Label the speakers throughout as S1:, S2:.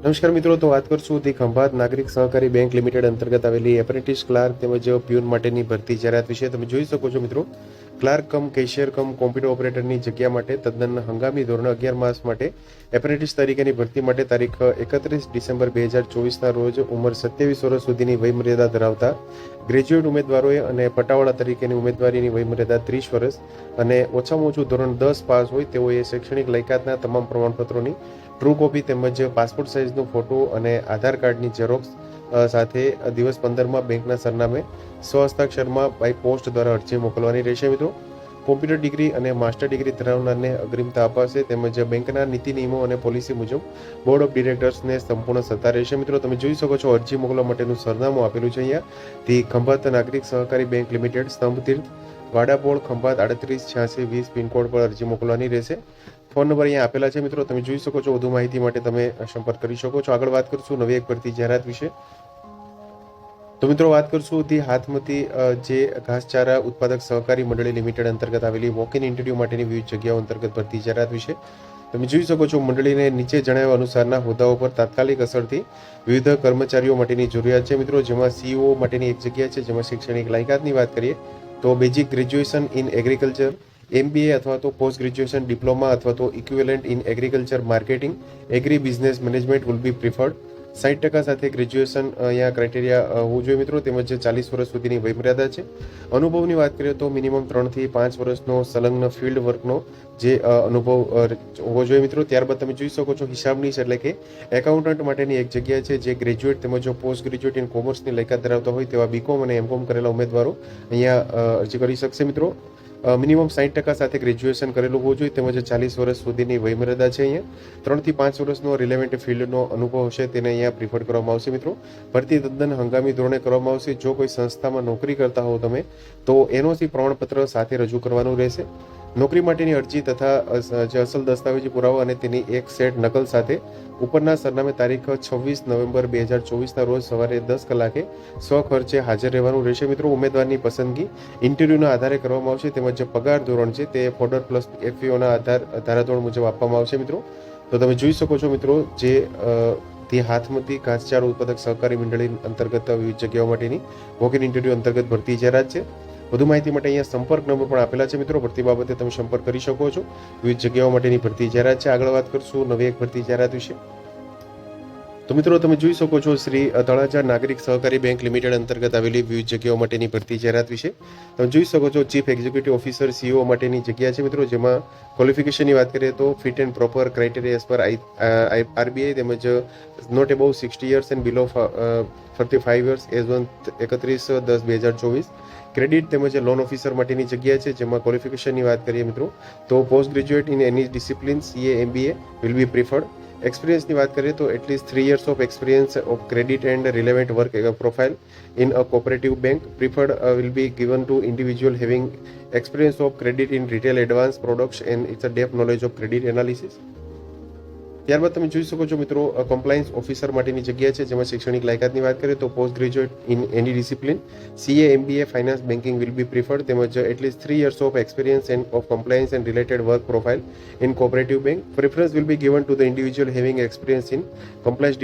S1: નમસ્કાર મિત્રો તો વાત કરશું તે ખંભાત નાગરિક સહકારી બેંક લિમિટેડ અંતર્ગત આવેલી એપ્રેન્ટિસ ક્લાર્ક તેમજ પ્યુન માટેની ભરતી જાહેરાત વિશે તમે જોઈ શકો છો મિત્રો clerk cum cashier cum computer ઓપરેટરની જગ્યા માટે તદ્દન હંગામી ધોરણ અગિયાર માસ માટે એપ્રેન્ટિસ તરીકેની ભરતી માટે તારીખ એકત્રીસ ડિસેમ્બર બે હજાર ચોવીસના રોજ ઉંમર સત્યાવીસ વર્ષ સુધીની વયમર્યાદા ધરાવતા ગ્રેજ્યુએટ ઉમેદવારોએ અને પટાવાળા તરીકેની ઉમેદવારીની વયમર્યાદા ત્રીસ વર્ષ અને ઓછામાં ઓછું ધોરણ દસ પાસ હોય તેઓએ શૈક્ષણિક લાયકાતના તમામ પ્રમાણપત્રોની ટ્રુ કોપી તેમજ પાસપોર્ટ સાઇઝનો ફોટો અને આધાર કાર્ડની ઝેરોક્સ સાથે દિવસ પંદરમાં બેંકના સરનામે સ્વહસ્તાક્ષરમાં બાય પોસ્ટ દ્વારા અરજી મોકલવાની રહેશે મિત્રો કોમ્પ્યુટર ડિગ્રી અને માસ્ટર ડિગ્રી ધરાવનારને અગ્રિમતા અપાશે તેમજ બેંકના નીતિ નિયમો અને પોલિસી મુજબ બોર્ડ ઓફ ડિરેક્ટર્સને સંપૂર્ણ સત્તા રહેશે મિત્રો તમે જોઈ શકો છો અરજી મોકલવા માટેનું સરનામું આપેલું છે અહીંયા ધી ખંભાત નાગરિક સહકારી બેંક લિમિટેડ સ્તંભ તીર્થ વાડાપોળ ખંભાત આડત્રીસ છ્યાસી વીસ પિનકોડ પર અરજી મોકલવાની રહેશે ફોન નંબર અહીંયા આપેલા છે મિત્રો તમે જોઈ શકો છો વધુ માહિતી માટે તમે સંપર્ક કરી શકો છો આગળ વાત કરીશું નવી એક ભરતી જાહેરાત વિશે તો મિત્રો વાત કરશું ધી હાથમતી જે ઘાસચારા ઉત્પાદક સહકારી મંડળી લિમિટેડ અંતર્ગત આવેલી વોક ઇન ઇન્ટરવ્યૂ માટેની વિવિધ જગ્યાઓ અંતર્ગત ભરતી જાહેરાત વિશે તમે જોઈ શકો છો મંડળીને નીચે જણાવ્યા અનુસારના હોદ્દાઓ પર તાત્કાલિક અસરથી વિવિધ કર્મચારીઓ માટેની જરૂરિયાત છે મિત્રો જેમાં સીઓ e માટેની એક જગ્યા છે જેમાં શૈક્ષણિક લાયકાતની વાત કરીએ તો basic graduation in agriculture MBA અથવા તો પોસ્ટ ગ્રેજ્યુએશન ડિપ્લોમા અથવા તો equivalent in agriculture marketing agri business management will be preferred સાઠ ટકા સાથે ગ્રેજ્યુએશન અહીંયા ક્રાઇટેરિયા હોવું જોઈએ મિત્રો તેમજ ચાલીસ વર્ષ સુધીની વયમર્યાદા છે અનુભવની વાત કરીએ તો મિનિમમ ત્રણથી પાંચ વર્ષનો સંલગ્ન ફિલ્ડ વર્કનો જે અનુભવ હોવો જોઈએ મિત્રો ત્યારબાદ તમે જોઈ શકો છો હિસાબની છે એટલે કે એકાઉન્ટન્ટ માટેની એક જગ્યા છે જે ગ્રેજ્યુએટ તેમજ પોસ્ટ ગ્રેજ્યુએટ ઇન કોમર્સની લાયકાત ધરાવતા હોય તેવા બીકોમ અને એમકોમ કરેલા ઉમેદવારો અહીંયા અરજી કરી શકશે મિત્રો મિનિમમ સાઠ ટકા સાથે ગ્રેજ્યુએશન કરેલું હોવું જોઈએ તેમજ ચાલીસ વર્ષ સુધીની વયમર્યાદા છે અહીંયા ત્રણથી પાંચ વર્ષનો રિલેવન્ટ ફિલ્ડનો અનુભવ હશે તેને અહીંયા પ્રિફર કરવામાં આવશે મિત્રો ભરતી તદ્દન હંગામી ધોરણે કરવામાં આવશે જો કોઈ સંસ્થામાં નોકરી કરતા હો તમે તો એનઓસી પ્રમાણપત્ર સાથે રજૂ કરવાનું રહેશે નોકરી માટેની અરજી તથા જે અસલ દસ્તાવેજી પુરાવો અને તેની એક સેટ નકલ સાથે ઉપરના સરનામે તારીખ છવ્વીસ નવેમ્બર બે હજાર ચોવીસના રોજ સવારે દસ કલાકે સ્વખર્ચે હાજર રહેવાનું રહેશે મિત્રો ઉમેદવારની પસંદગી ઇન્ટરવ્યૂના આધારે કરવામાં આવશે તેમજ પગાર ધોરણ છે તે ફોર્ડર પ્લસ એફયુઓના આધાર ધારાધોરણ મુજબ આપવામાં આવશે મિત્રો તો તમે જોઈ શકો છો મિત્રો જે તે હાથમતી ઘાસચારો ઉત્પાદક સહકારી મંડળી અંતર્ગત વિવિધ જગ્યાઓ માટેની વોક ઇન ઇન્ટરવ્યૂ અંતર્ગત ભરતી જાહેરાત છે વધુ માહિતી માટે અહીંયા સંપર્ક નંબર પણ આપેલા છે મિત્રો ભરતી બાબતે તમે સંપર્ક કરી શકો છો વિવિધ જગ્યાઓ માટેની ભરતી જાહેરાત છે આગળ વાત કરશું નવી એક ભરતી જાહેરાત વિશે તો મિત્રો તમે જોઈ શકો છો શ્રી તળાજા નાગરિક સહકારી બેંક લિમિટેડ અંતર્ગત આવેલી વિવિધ જગ્યાઓ માટેની ભરતી જાહેરાત વિશે તમે જોઈ શકો છો ચીફ એક્ઝિક્યુટિવ ઓફિસર સીઓ માટેની જગ્યા છે મિત્રો જેમાં ક્વોલિફિકેશનની વાત કરીએ તો ફિટ એન્ડ પ્રોપર ક્રાઇટેરિયા પર આઈ આરબીઆઈ તેમજ not above sixty years and below forty five years as on એકત્રીસ દસ બે હજાર ચોવીસ ક્રેડિટ તેમજ લોન ઓફિસર માટેની જગ્યા છે જેમાં ક્વોલિફિકેશનની વાત કરીએ મિત્રો તો post graduate in any discipline CA MBA will be preferred એક્સપિરિયન્સની વાત કરીએ તો at least three years of experience of credit and relevant work profile in a cooperative bank preferred will be given to individual having experience of credit in retail advance products and its a depth knowledge of credit analysis ત્યારબાદ તમે જોઈ શકો છો મિત્રો compliance officer માટેની જગ્યા છે જેમાં શૈક્ષણિક લાયકાતની વાત કરીએ તો post graduate in any discipline CA MBA finance banking will be preferred તેમજ at least three years of experience and of compliance and related work profile in cooperative bank preference will be given to the individual having experience in compliance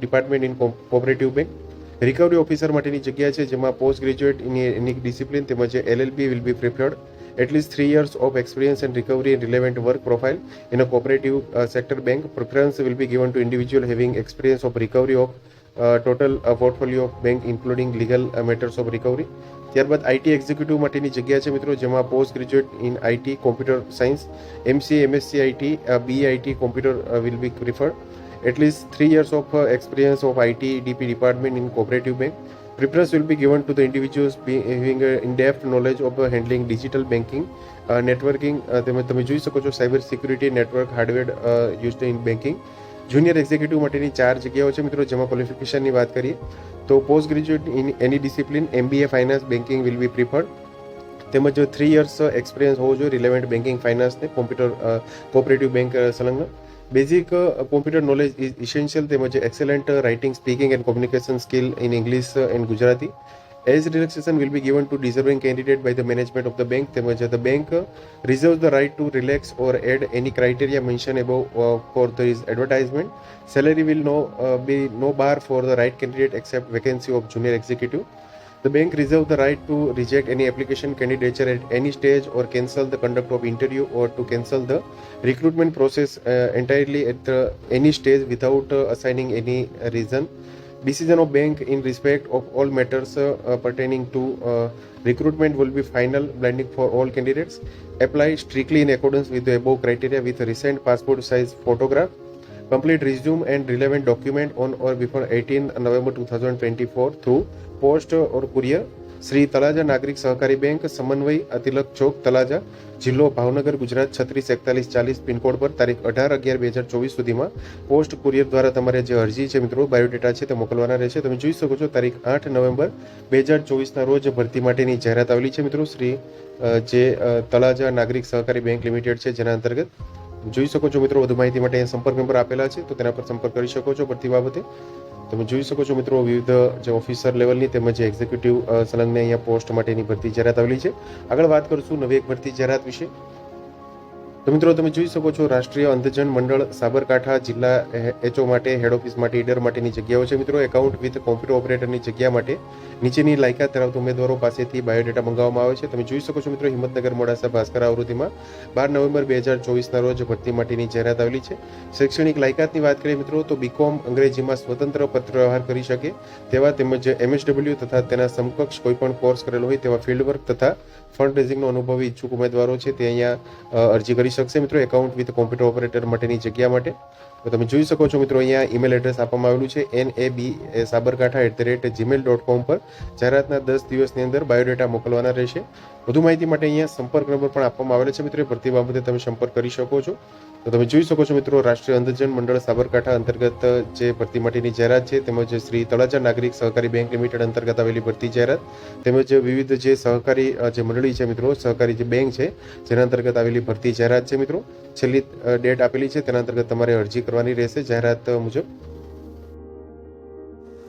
S1: department in cooperative bank recovery officer માટેની જગ્યા છે જેમાં post graduate in any discipline તેમજ LLB will be preferred at least three years of experience and recovery and relevant work profile in a cooperative sector bank preference will be given to individual having experience of recovery of total portfolio of bank including legal matters of recovery ત્યારબાદ IT executive માટેની જગ્યા છે મિત્રો જેમાં post graduate in IT computer science MCA MSc IT BIT computer will be preferred at least three years of experience of IT DP department in cooperative bank Preference will be given to the individuals having in-depth knowledge of uh, handling digital banking, uh, networking, uh, તેમજ તમે જોઈ શકો છો cyber security network hardware used in banking junior executive માટેની ચાર જગ્યાઓ છે મિત્રો જેમાં ક્વોલિફિકેશનની વાત કરીએ તો post graduate in any discipline MBA finance banking will be preferred તેમજ થ્રી યર્સ એક્સપિરિયન્સ હોવો જોઈએ રિલેવન્ટ બેન્કિંગ ફાઇનાન્સને કોમ્પ્યુટર કોઓપરેટિવ બેંક સંલગ્ન Basic uh, computer knowledge is essential. They have excellent uh, writing, speaking and communication skill in English uh, and Gujarati. Age relaxation will be given to deserving candidate by the management of the bank. The bank reserves the right to relax or add any criteria mentioned above for this advertisement. Salary will be no bar for the right candidate except vacancy of junior executive. The bank reserves the right to reject any application candidature at any stage or cancel the conduct of interview or to cancel the recruitment process uh, entirely at any stage without uh, assigning any uh, reason. Decision of bank in respect of all matters uh, uh, pertaining to recruitment will be final blending for all candidates. Apply strictly in accordance with the above criteria with a recent passport size photograph complete resume and relevant document on November two thousand twenty four through post or courier Shri Talaja Nagarik Sahakari bank સમન્વય અતિલક ચોક તલાજા જિલ્લો ભાવનગર ગુજરાત છત્રીસ એકતાલીસ ચાલીસ pin code પર તારીખ અઢાર અગિયાર બે હજાર ચોવીસ સુધીમાં પોસ્ટ કુરિયર દ્વારા તમારે જે અરજી છે મિત્રો બાયોડેટા છે તે મોકલવાના રહેશે તમે જોઈ શકો છો તારીખ આઠ નવેમ્બર બે હજાર ચોવીસના રોજ ભરતી માટેની જાહેરાત આવેલી છે મિત્રો શ્રી જે તળાજા નાગરિક સહકારી બેંક લિમિટેડ છે જેના અંતર્ગત જોઈ શકો છો મિત્રો વધુ માહિતી માટે સંપર્ક નંબર આપેલા છે તો તેના પર સંપર્ક કરી શકો છો ભરતી બાબતે તમે જોઈ શકો છો મિત્રો વિવિધ જે ઓફિસર લેવલની તેમજ એક્ઝિક્યુટિવ સંલગ્ન અહીંયા પોસ્ટ માટેની ભરતી જાહેરાત આવેલી છે આગળ વાત કરીશું નવી એક ભરતી જાહેરાત વિશે તો મિત્રો તમે જોઈ શકો છો રાષ્ટ્રીય અંધજન મંડળ સાબરકાંઠા જિલ્લા એચઓ માટે હેડ ઓફિસ માટે ઈડર માટેની જગ્યાઓ છે મિત્રો એકાઉન્ટ વિથ કોમ્પ્યુટર ઓપરેટરની જગ્યા માટે નીચેની લાયકાત ધરાવતા ઉમેદવારો પાસેથી બાયોડેટા મંગાવવામાં આવે છે તમે જોઈ શકો છો મિત્રો હિંમતનગર મોડાસા ભાસ્કર આવૃત્તિમાં બાર નવેમ્બર બે હજાર ચોવીસના રોજ ભરતી માટેની જાહેરાત આવેલી છે શૈક્ષણિક લાયકાતની વાત કરીએ મિત્રો તો બીકોમ અંગ્રેજીમાં સ્વતંત્ર પત્ર વ્યવહાર કરી શકે તેવા તેમજ એમએસડબલ્યુ તથા તેના સમકક્ષ કોઈપણ કોર્સ કરેલો હોય તેવા ફિલ્ડ વર્ક તથા ફંડ રેઝિંગનો અનુભવ ઈચ્છુક ઉમેદવારો છે તે અહીંયા અરજી કરી શકશે મિત્રો એકાઉન્ટ વિથ કોમ્પ્યુટર ઓપરેટર માટેની જગ્યા માટે તો તમે જોઈ શકો છો મિત્રો અહીંયા ઈમેલ એડ્રેસ આપવામાં આવેલું છે N A B Sabarkantha at the rate Gmail dot com પર જાહેરાતના દસ દિવસની અંદર બાયોડેટા મોકલવાના રહેશે વધુ માહિતી માટે અહીંયા સંપર્ક નંબર પણ આપવામાં આવેલો છે મિત્રો એ ભરતી બાબતે તમે સંપર્ક કરી શકો છો તો તમે જોઈ શકો છો મિત્રો રાષ્ટ્રીય અંધજન મંડળ સાબરકાંઠા અંતર્ગત જે ભરતી માટેની જાહેરાત છે તેમજ શ્રી તળાજા નાગરિક સહકારી બેંક લિમિટેડ અંતર્ગત આવેલી ભરતી જાહેરાત તેમજ વિવિધ જે સહકારી જે મંડળી છે મિત્રો સહકારી જે બેંક છે જેના અંતર્ગત આવેલી ભરતી જાહેરાત છે મિત્રો છેલ્લી ડેટ આપેલી છે તેના અંતર્ગત તમારે અરજી કરવાની રહેશે જાહેરાત મુજબ